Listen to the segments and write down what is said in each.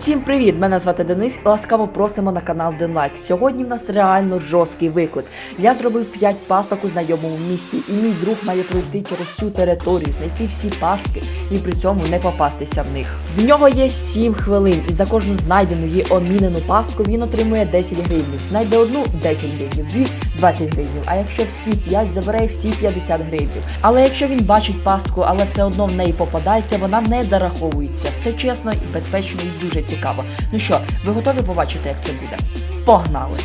Всім привіт! Мене звати Денис. Ласкаво просимо на канал Денлайк. Сьогодні в нас реально жорсткий виклик. Я зробив 5 пасток у знайомому місці, і мій друг має пройти через всю територію, знайти всі пастки і при цьому не попастися в них. В нього є 7 хвилин, і за кожну знайдену і омінену пастку він отримує 10 гривень. Знайде одну 10 гривень, дві 20 гривень. А якщо всі 5, забере всі 50 гривень. Але якщо він бачить пастку, але все одно в неї попадається, вона не зараховується. Все чесно і безпечно і дуже цікаво. Ну що, ви готові побачити, як це буде? Погнали!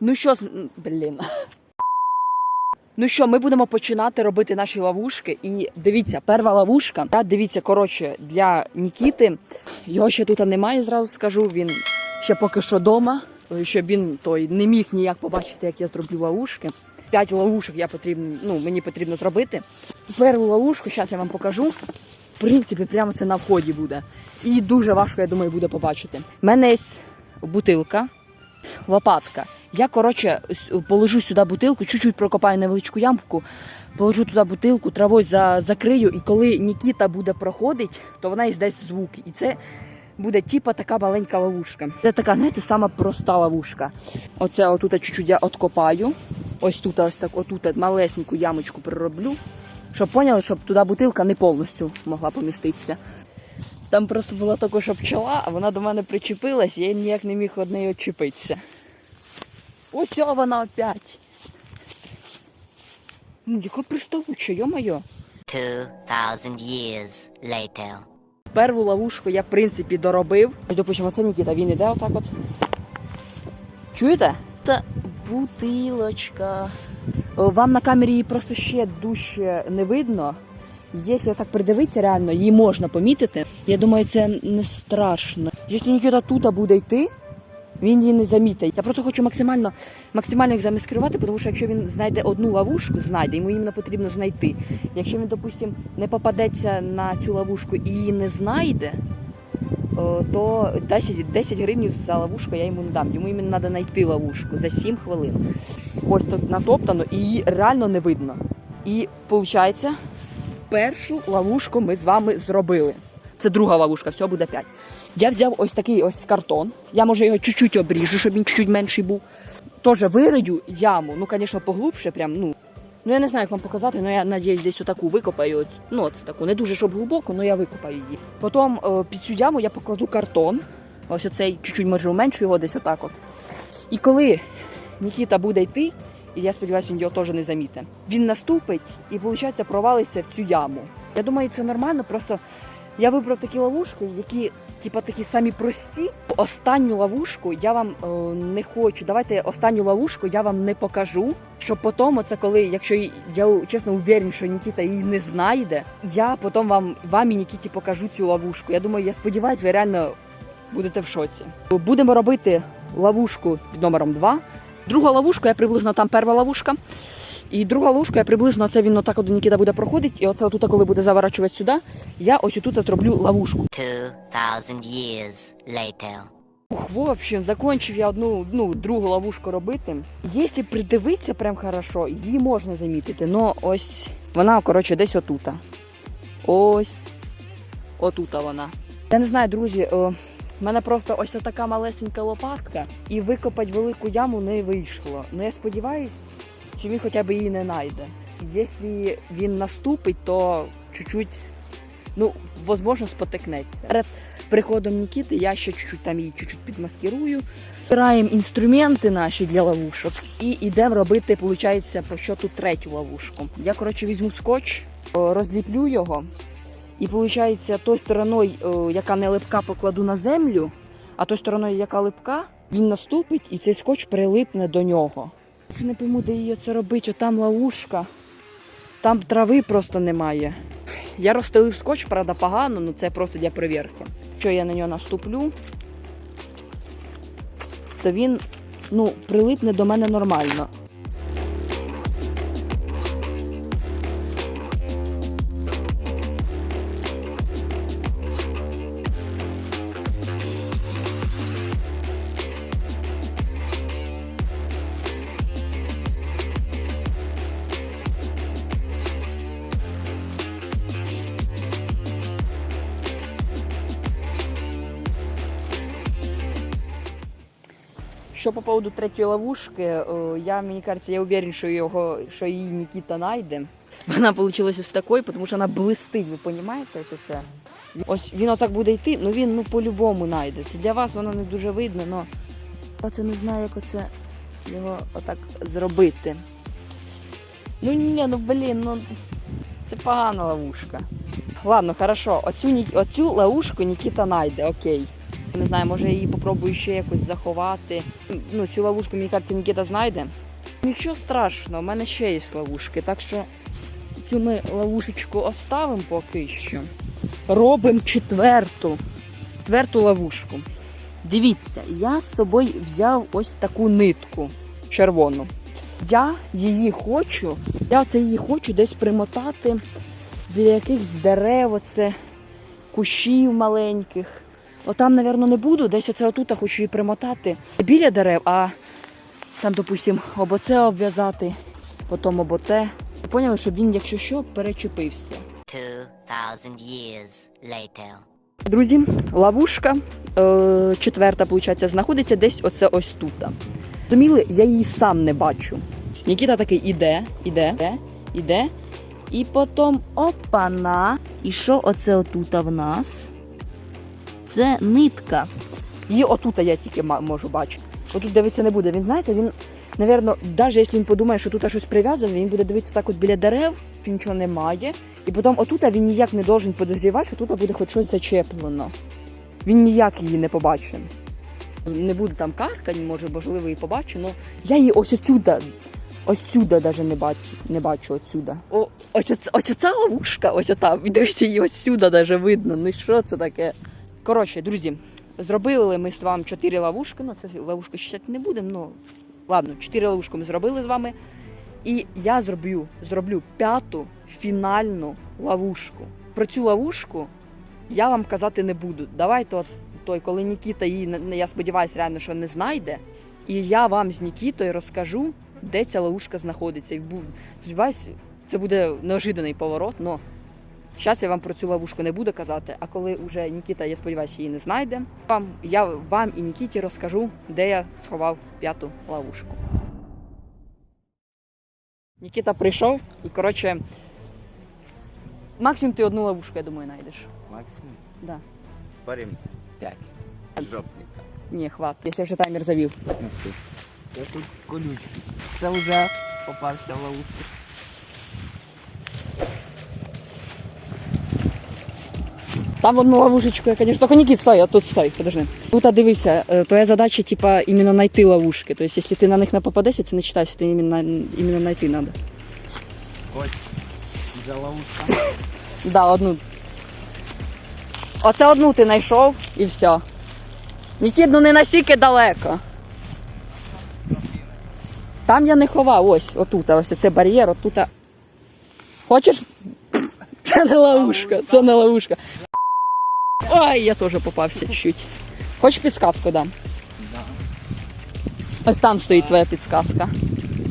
Ну що, блін. Ну що, ми будемо починати робити наші ловушки. І дивіться, перша ловушка. Та дивіться, коротше, для Нікіти. Його ще тут немає, зразу скажу. Він ще поки що вдома, щоб він той не міг ніяк побачити, як я зроблю ловушки. П'ять ловушок я потрібно, ну, мені потрібно зробити. Першу ловушку, зараз я вам покажу. В принципі, прямо це на вході буде. І дуже важко, я думаю, буде побачити. У мене є бутилка, лопатка. Я, коротше, положу сюди бутилку, чуть-чуть прокопаю невеличку ямку, положу туди бутилку, травою за, закрию, і коли Нікіта буде проходити, то вона іздасть звуки. І це буде типа така маленька ловушка. Це така, знаєте, сама проста ловушка. Оце отут чуть-чуть я откопаю. Ось тут, ось так, отут малесеньку ямочку пророблю. Щоб поняли, щоб туди бутилка не повністю могла поміститися. Там просто була також пчела, а вона до мене причепилась, я ніяк не міг від неї відчепитися. Ось вона опять. Ну, яка приставуча, йо-моє. 2,000 years later. Перву ловушку я, в принципі, доробив. Допустимо, це Нікіта, він іде отак от. Чуєте? Та бутилочка. Вам на камері її просто ще дужче не видно. Якщо так придивитися, реально, її можна помітити. Я думаю, це не страшно. Якщо Нікіта тут буде йти, він її не замітить. Я просто хочу максимально, максимально їх замаскирувати, тому що якщо він знайде одну ловушку, знайде, йому іменно потрібно знайти. Якщо він, допустим, не попадеться на цю ловушку і її не знайде, то 10, 10 гривень за ловушку я йому не дам. Йому іменно треба знайти ловушку за 7 хвилин. Ось тут натоптано і її реально не видно. І виходить, першу ловушку ми з вами зробили. Це друга ловушка, все буде 5. Я взяв ось такий ось картон. Я може його чуть-чуть обріжу, щоб він чуть-чуть менший був. Теж вирию яму, ну, звісно, поглубше, прям, ну. Ну я не знаю, як вам показати, але я надіюсь, десь отаку викопаю. Ну, це таку, не дуже щоб глибоко, але я викопаю її. Потім е, під цю яму я покладу картон. Ось оцей чуть-чуть може уменшу його десь отак от. І коли Нікіта буде йти, і я сподіваюся, він його теж не замітить, він наступить і, виходить, провалиться в цю яму. Я думаю, це нормально, просто я вибрав такі ловушки, які, типа, такі самі прості. Останню ловушку я вам е, не хочу. Давайте останню ловушку я вам не покажу. Щоб потім, це коли, якщо я чесно уверен, що Нікіта її не знайде, я потім вам, вам і Нікіті покажу цю ловушку. Я думаю, я сподіваюся, ви реально будете в шоці. Будемо робити ловушку під номером 2. Друга ловушка, я приблизно там перша ловушка. І друга ловушка, я приблизно це він отак от до Нікіта буде проходити. І оце отут, коли буде заворачувати сюди, я ось тут зроблю ловушку. 2,000 years later. Ух, в общем, закончив я одну ну, другу ловушку робити. Якщо придивитися прям хорошо, її можна замітити. Но ось вона, коротше, десь отута. Ось отута вона. Я не знаю, друзі, о, в мене просто ось така малесенька лопатка, і викопати велику яму не вийшло. Ну я сподіваюсь, що він хоча б її не знайде. Якщо він наступить, то чуть-чуть, ну, можливо, спотикнеться. Перед приходом Нікіти я ще чуть-чуть там її чуть-чуть підмаскирую. Збираємо інструменти наші для ловушок і йдемо робити, виходить, по щоту третю ловушку. Я, коротше, візьму скотч, розліплю його. І виходить, той стороною, яка не липка, покладу на землю, а той стороною, яка липка, він наступить і цей скотч прилипне до нього. Це не пойму, де її це робити, там ловушка, там трави просто немає. Я розстелив скотч, правда, погано, але це просто для перевірки. Що я на нього наступлю, то він ну, прилипне до мене нормально. Що по поводу третьої ловушки, е, я мені кажется, я уверен, що його, що її Нікіта знайде. Вона вийшла ось такою, тому що вона блистить, ви розумієте, ось це? Ось він отак буде йти, ну він ну по-любому знайде. Це для вас воно не дуже видно, але оце не знаю, як оце його отак зробити. Ну ні, ну блін, ну це погана ловушка. Ладно, хорошо, оцю, оцю ловушку Нікіта знайде, окей. Не знаю, може її попробую ще якось заховати. Ну, цю ловушку, мені кажеться, Нікіта знайде. Нічого страшного, в мене ще є ловушки, так що цю ми ловушечку оставимо поки що. Робимо четверту. Четверту ловушку. Дивіться, я з собою взяв ось таку нитку червону. Я її хочу, я це її хочу десь примотати біля якихось дерев, оце, кущів маленьких. Отам, напевно, не буду, десь оце отут хочу її примотати біля дерев, а там, допустим, обоце обв'язати, потім оботе. Поняли, щоб він, якщо що, перечепився. 2,000 years later. Друзі, ловушка е, четверта, виходить, знаходиться десь оце ось тут. Розуміли, я її сам не бачу. Нікіта такий іде, іде, іде, іде. І потім опана. І що оце отут в нас? Це нитка. Її отут я тільки можу бачити. Отут дивитися не буде. Він знаєте, він, напевно, навіть якщо він подумає, що тут щось прив'язане, він буде дивитися так от біля дерев, що нічого немає. І потім отут він ніяк не должен подозрівати, що тут буде хоч щось зачеплено. Він ніяк її не побачить. Не буде там каркань, може, можливо, і побачу, але я її ось отсюда, ось сюди навіть не бачу, не бачу отсюда. О, ось, оця ловушка, ось ота, дивіться, її ось сюди навіть видно. Ну що це таке? Коротше, друзі, зробили ми з вами чотири ловушки. Ну, це ловушку ще не будемо. Ну, ладно, чотири ловушки ми зробили з вами. І я зроблю, зроблю п'яту фінальну ловушку. Про цю ловушку я вам казати не буду. Давайте от той, коли Нікіта її, я сподіваюся, реально, що не знайде. І я вам з Нікітою розкажу, де ця ловушка знаходиться. І сподіваюсь, це буде неожиданий поворот, але зараз я вам про цю ловушку не буду казати. А коли вже Нікіта, я сподіваюся, її не знайде, вам, я вам і Нікіті розкажу, де я сховав п'яту ловушку. Нікіта прийшов і, коротше, максимум ти одну ловушку, я думаю, знайдеш. Максимум. Да. Спорим 5. Жопника. Ні, хват. Якщо вже таймер завів. Я тут колючки. Це вже попався в ловушку. Там одну ловушечку, я, конечно, только Никит, стой, а тут стой, подожди. Тут, а дивися, е, твоя задача, типа, іменно знайти ловушки. Тобто, якщо ти на них не попадешся, це не читаєш, ти іменно, іменно знайти треба. Ось. За ловушка. Да, одну. Оце одну ти знайшов і все. Нікіт, ну не настільки далеко. Там я не ховав, ось, отут, ось це бар'єр, отут. Хочеш? Це не ловушка, це не ловушка. Ой, я теж попався чуть. Хочеш підсказку дам? Ось там стоїть твоя підсказка.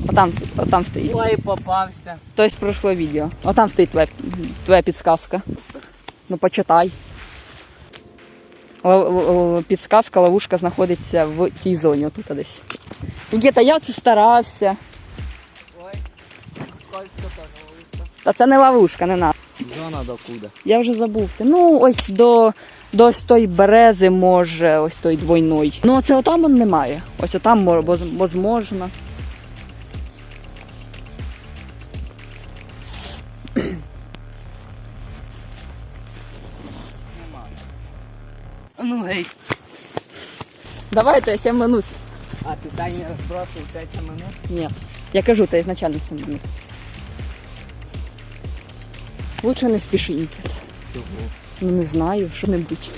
Отам, отам стоїть. Ой, попався. То есть прошло відео. О, там стоїть твоя, твоя підсказка. Ну, почитай. Підсказка, ловушка знаходиться в цій зоні, отут десь. Нікіта, я це старався. Ой. Скользко теж ловушка. Та це не ловушка, не надо. Зона докуда? Я вже забувся. Ну, ось до, до ось тої берези, може, ось той двойной. Ну, це отам он немає. Ось отам мо- воз- Ну гей. Давайте 7 минут. А ти таймер збросив 5 минут? Нет. Я кажу, то изначально 7 минут. Лучше не спіши, Нікіт. Чого? Ну не знаю, що-небудь.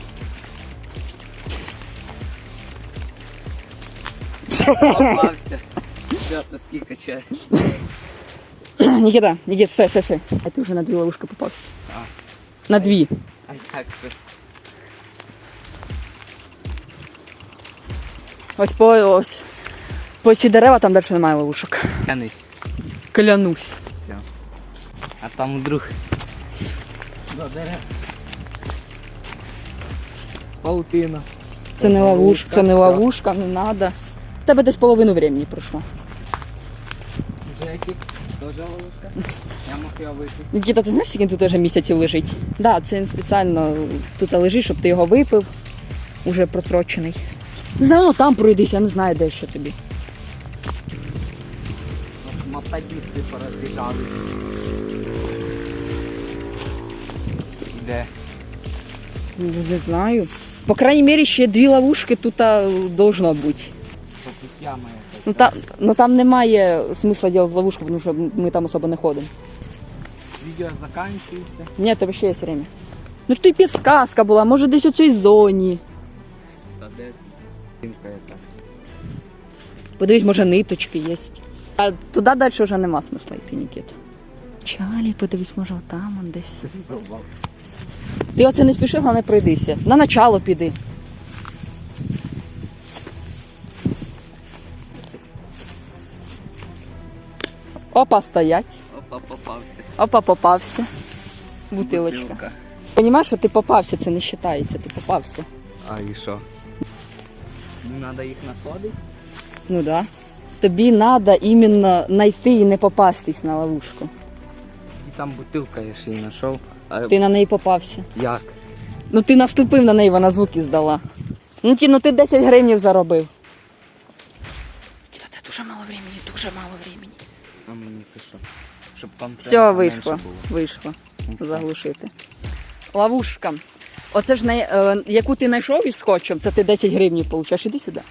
Попався. Що це скільки чаю? Нікіта, Нікіт, стой, стой, стой. А ти вже на дві ловушки попався. А. На дві. А як це? Ось по ось. По ці дерева там далі немає ловушок. Канись. Клянусь. А там вдруг. Дерев. Паутина. Це не ловушка, це не ловушка, не треба. тебе десь половину времени пройшло. Джекі, теж ловушка. Я мог його випити. Нікіта, ти знаєш, скільки він тут вже місяців лежить? Так, да, це він спеціально тут лежить, щоб ти його випив, уже просрочений. Не знаю, ну там пройдись, я не знаю, де ще тобі. Мотодісти порозбіжались. Де? Ну, Не знаю. По крайній мірі, ще дві ловушки тут а, должно бути. Що тут. Ну там, ну там немає смисла робити ловушку, тому що ми там особо не ходимо. Відео закінчується. Ні, тебе ще є время. Ну ж ти підсказка була, може десь у цій зоні. Та де жінка яка? Подивись, може ниточки є. А туди далі вже нема смисла йти, Нікіта. Чалі, подивись, може там он десь. Ти оце не спіши, головне пройдися. На начало піди. Опа, стоять. Опа, попався. Опа, попався. Бутилочка. Бутилка. Понімаєш, що ти попався, це не вважається, ти попався. А і що? Ну, треба їх знаходити. Ну да. Тобі треба іменно знайти і не попастись на ловушку. І там бутилка я ще й знайшов. А Ти на неї попався. як? Ну ти наступив на неї, вона звуки здала. Ну ті, ну ти 10 гривнів заробив. Кіта, це дуже мало времени, дуже мало времени. А мені це? Щоб контенту Все, вийшло. було. Вийшло. Ну, Заглушити. Ловушка. Оце ж не, е, яку ти знайшов із скотчем, це ти 10 гривнів получаєш. Іди сюди.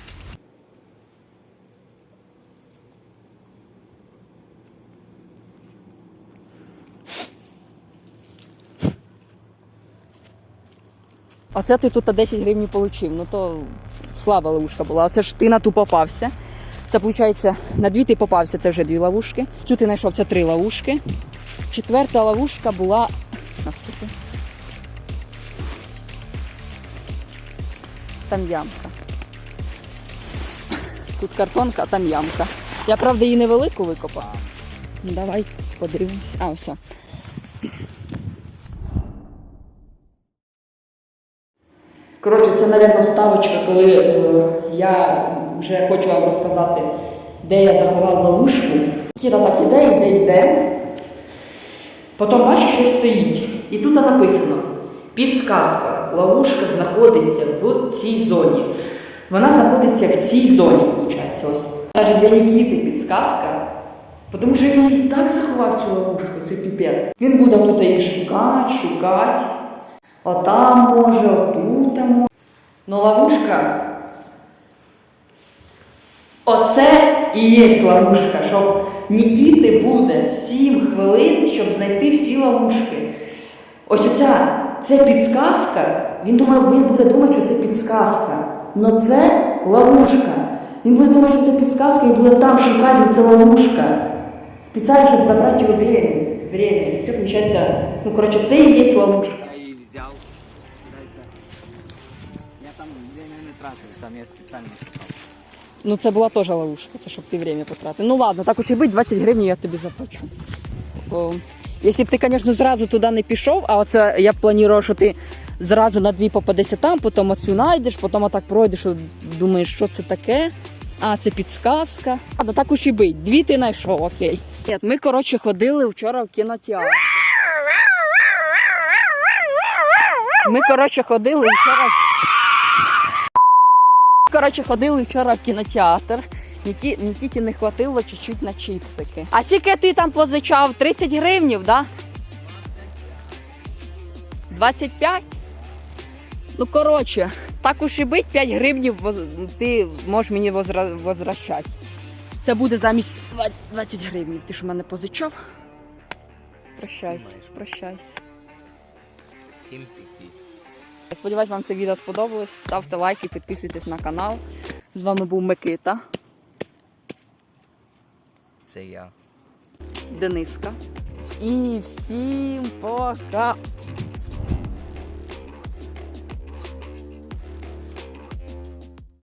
Оце ти тут 10 гривень отримав. Ну то слаба ловушка була. Оце ж ти на ту попався. Це виходить, на дві ти попався, це вже дві ловушки. Цю ти знайшов, це три ловушки. Четверта ловушка була. Наступна. Там ямка. Тут картонка, а там ямка. Я правда її невелику викопав. Ну, Давай подивимось. А, все. Коротше, це, мабуть, ставочка, коли е, я вже хочу вам розказати, де я заховав ловушку. Кіра так іде, йде, йде. Потім бачиш, що стоїть. І тут написано: підсказка. Ловушка знаходиться в цій зоні. Вона знаходиться в цій зоні, виходить. Ось. Навіть для Нікіти підсказка. Тому що він і так заховав цю ловушку, це піпець. Він буде тут її шукати, шукати. Отам може, отут може. Ну ловушка. Оце і є ловушка, щоб Нікіти буде 7 хвилин, щоб знайти всі ловушки. Ось оця це підсказка. Він думає, він буде думати, що це підсказка. Но це ловушка. Він буде думати, що це підсказка і буде там шукати, це ловушка. Спеціально, щоб забрати його время. время. І це виходить, ну коротше, це і є ловушка. Там я спеціально шукав. Ну це була теж ловушка, це щоб ти время потратив. Ну ладно, так уж і бить, 20 гривень я тобі заплачу. Якщо б ти, звісно, зразу туди не пішов, а оце я б планував, що ти зразу на дві попадешся там, потім оцю знайдеш, потім отак пройдеш, думаєш, що це таке. А, це підсказка. Ладно, так уж і бить. Дві ти знайшов, окей. Ми, коротше, ходили вчора в кінотеатр. Ми, коротше, ходили вчора. Коротше, ходили вчора в кінотеатр. Нікі, Нікіті не хватило чуть-чуть на чіпсики. А скільки ти там позичав? 30 гривнів, да? 25? Ну, коротше, так уж і бить, 5 гривнів ти можеш мені возвращати. Це буде замість 20 гривнів. Ти ж в мене позичав? Прощайся, прощайся. Сім піхів. Сподіваюсь, вам це відео сподобалось. Ставте лайки, підписуйтесь на канал. З вами був Микита, Це я. Дениска. І всім пока!